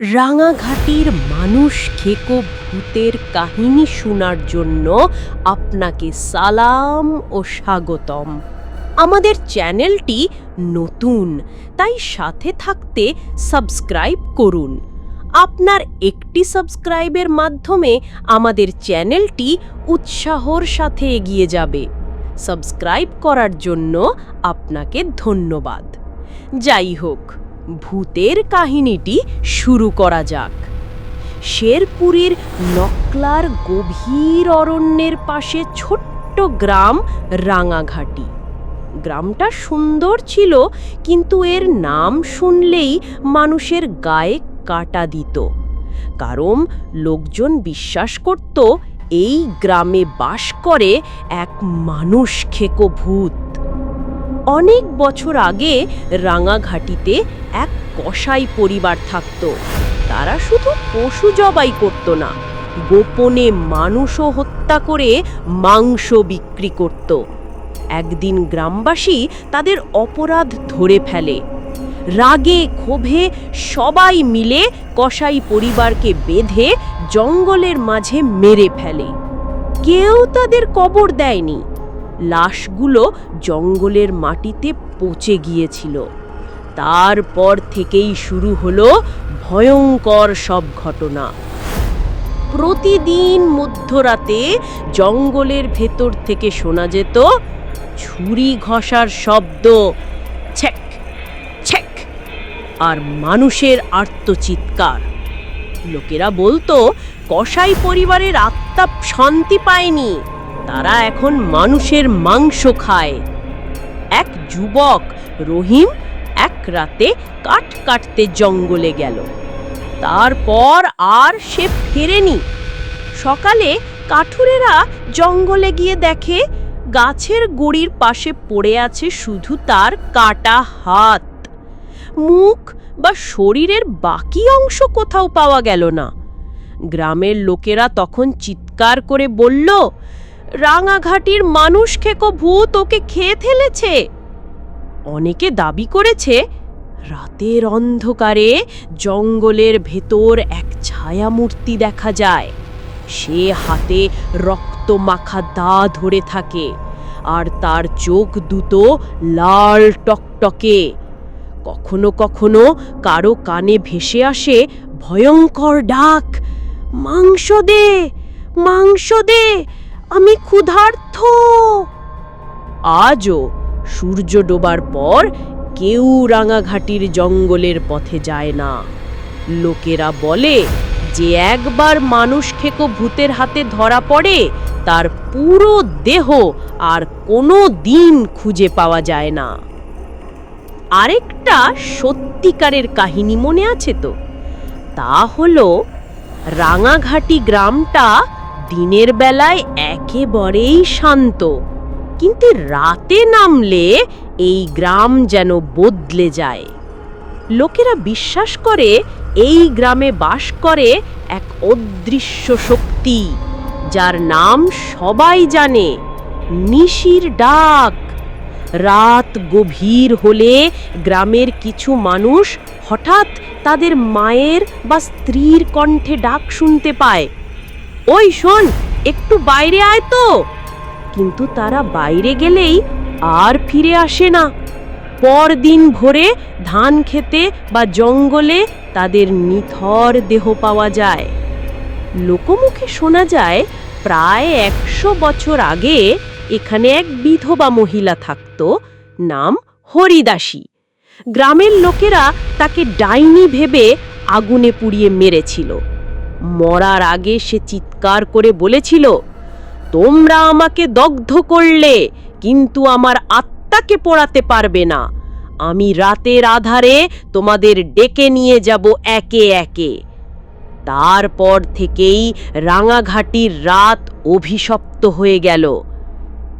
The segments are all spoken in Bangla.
রাঙাঘাটির মানুষ খেকো ভূতের কাহিনী শোনার জন্য আপনাকে সালাম ও স্বাগতম। আমাদের চ্যানেলটি নতুন, তাই সাথে থাকতে সাবস্ক্রাইব করুন। আপনার একটি সাবস্ক্রাইবের মাধ্যমে আমাদের চ্যানেলটি উৎসাহর সাথে এগিয়ে যাবে। সাবস্ক্রাইব করার জন্য আপনাকে ধন্যবাদ। যাই হোক ভূতের কাহিনীটি শুরু করা যাক। শেরপুরীর নকলার গভীর অরণ্যের পাশে ছোট্ট গ্রাম রাঙাঘাটি। গ্রামটা সুন্দর ছিল, কিন্তু এর নাম শুনলেই মানুষের গায়ে কাটা দিত। কারণ লোকজন বিশ্বাস করত, এই গ্রামে বাস করে এক মানুষ খেকো ভূত। অনেক বছর আগে রাঙাঘাটিতে এক কসাই পরিবার থাকত। তারা শুধু পশু জবাই করত না, গোপনে মানুষও হত্যা করে মাংস বিক্রি করত। একদিন গ্রামবাসী তাদের অপরাধ ধরে ফেলে। রাগে ক্ষোভে সবাই মিলে কসাই পরিবারকে বেঁধে জঙ্গলের মাঝে মেরে ফেলে। কেউ তাদের কবর দেয়নি। লাশগুলো জঙ্গলের মাটিতে পচে গিয়েছিল। তারপর থেকেই শুরু হলো ভয়ঙ্কর সব ঘটনা। প্রতিদিন মধ্যরাতে জঙ্গলের ভেতর থেকে শোনা যেত, ছুরি ঘষার শব্দ, ছ্যাক ছ্যাক, আর মানুষের আর্তচিৎকার লোকেরা বলতো, কসাই পরিবারের আত্মা শান্তি পায়নি। তারা এখন মানুষের মাংস খায়। এক যুবক রহিম এক রাতে কাঠ কাটতে জঙ্গলে গেল। তারপর আর সে ফেরেনি। সকালে কাঠুরেরা জঙ্গলে গিয়ে দেখে, গাছের গুড়ির পাশে পড়ে আছে শুধু তার কাটা হাত। মুখ বা শরীরের বাকি অংশ কোথাও পাওয়া গেল না। গ্রামের লোকেরা তখন চিৎকার করে বলল রাঙাঘাটির মানুষ খেকো ভূত ওকে খেয়ে ফেলেছে। অনেকে দাবি করেছে, রাতের অন্ধকারে জঙ্গলের ভেতর এক ছায়ামূর্তি দেখা যায়। সে হাতে রক্ত মাখা দা ধরে থাকে, আর তার চোখ দুটো লাল টকটকে। কখনো কখনো কারও কানে ভেসে আসে ভয়ঙ্কর ডাক, মাংস দে মাংস দে! আমি ক্ষুধার্থ আজও সূর্য ডোবার পর কেউ রাঙাঘাটির জঙ্গলের পথে যায় না। লোকেরা বলে যে একবার মানুষ খেকো ভূতের হাতে ধরা পড়ে, তার পুরো দেহ আর কোনো দিন খুঁজে পাওয়া যায় না। আরেকটা সত্যিকারের কাহিনী মনে আছে তো? তা হলো, রাঙাঘাটি গ্রামটা দিনের বেলায় একেবারেই শান্ত। কিন্তু রাতে নামলে এই গ্রাম যেন বদলে যায়। লোকেরা বিশ্বাস করে এই গ্রামে বাস করে এক অদৃশ্য শক্তি, যার নাম সবাই জানে, নিশির ডাক। রাত গভীর হলে গ্রামের কিছু মানুষ হঠাৎ তাদের মায়ের বা স্ত্রীর কণ্ঠে ডাক শুনতে পায়। ওই শোন, একটু বাইরে আয় তো। কিন্তু তারা বাইরে গেলেই আর ফিরে আসে না। পরদিন ভোরে ধান খেতে বা জঙ্গলে তাদের নিথর দেহ পাওয়া যায়। লোকমুখে শোনা যায়, প্রায় একশো বছর আগে এখানে এক বিধবা মহিলা থাকত, নাম হরিদাসী। গ্রামের লোকেরা তাকে ডাইনি ভেবে আগুনে পুড়িয়ে মেরেছিল। মরার আগে সে চিৎকার করে বলেছিল, তোমরা আমাকে দগ্ধ করলে, কিন্তু আমার আত্মাকে পোড়াতে পারবে না। আমি রাতের আধারে তোমাদের ডেকে নিয়ে যাব একে একে। তারপর থেকেই রাঙাঘাটির রাত অভিশপ্ত হয়ে গেল।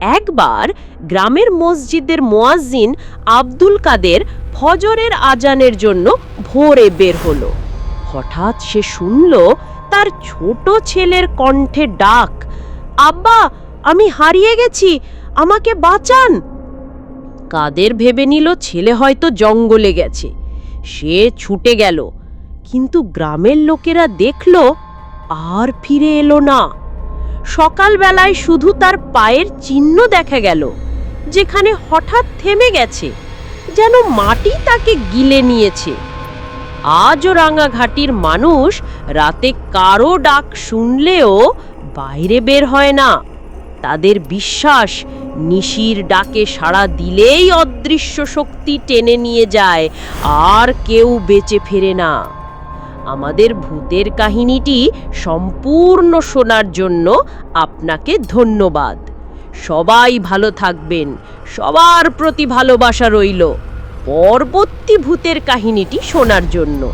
একবার গ্রামের মসজিদের মোয়াজিন আব্দুল কাদের ফজরের আজানের জন্য ভোরে বের হলো। হঠাৎ সে শুনল তার ছোট ছেলের কণ্ঠে ডাক, আব্বা, আমি হারিয়ে গেছি, আমাকে বাঁচান। কাদের ভেবে নিল ছেলে হয়তো জঙ্গলে গেছে, সে ছুটে গেল, কিন্তু গ্রামের লোকেরা দেখল আর ফিরে এলো না। সকালবেলায় শুধু তার পায়ের চিহ্ন দেখা গেল, যেখানে হঠাৎ থেমে গেছে, যেন মাটি তাকে গিলে নিয়েছে। আজও রাঙাঘাটির মানুষ রাতে কারও ডাক শুনলেও বাইরে বের হয় না। তাদের বিশ্বাস, নিশির ডাকে সাড়া দিলেই অদৃশ্য শক্তি টেনে নিয়ে যায়, আর কেউ বেঁচে ফেরে না। আমাদের ভূতের কাহিনীটি সম্পূর্ণ শোনার জন্য আপনাকে ধন্যবাদ। সবাই ভালো থাকবেন। সবার প্রতি ভালোবাসা রইল। পরবর্তী ভূতের কাহিনীটি শোনার জন্য।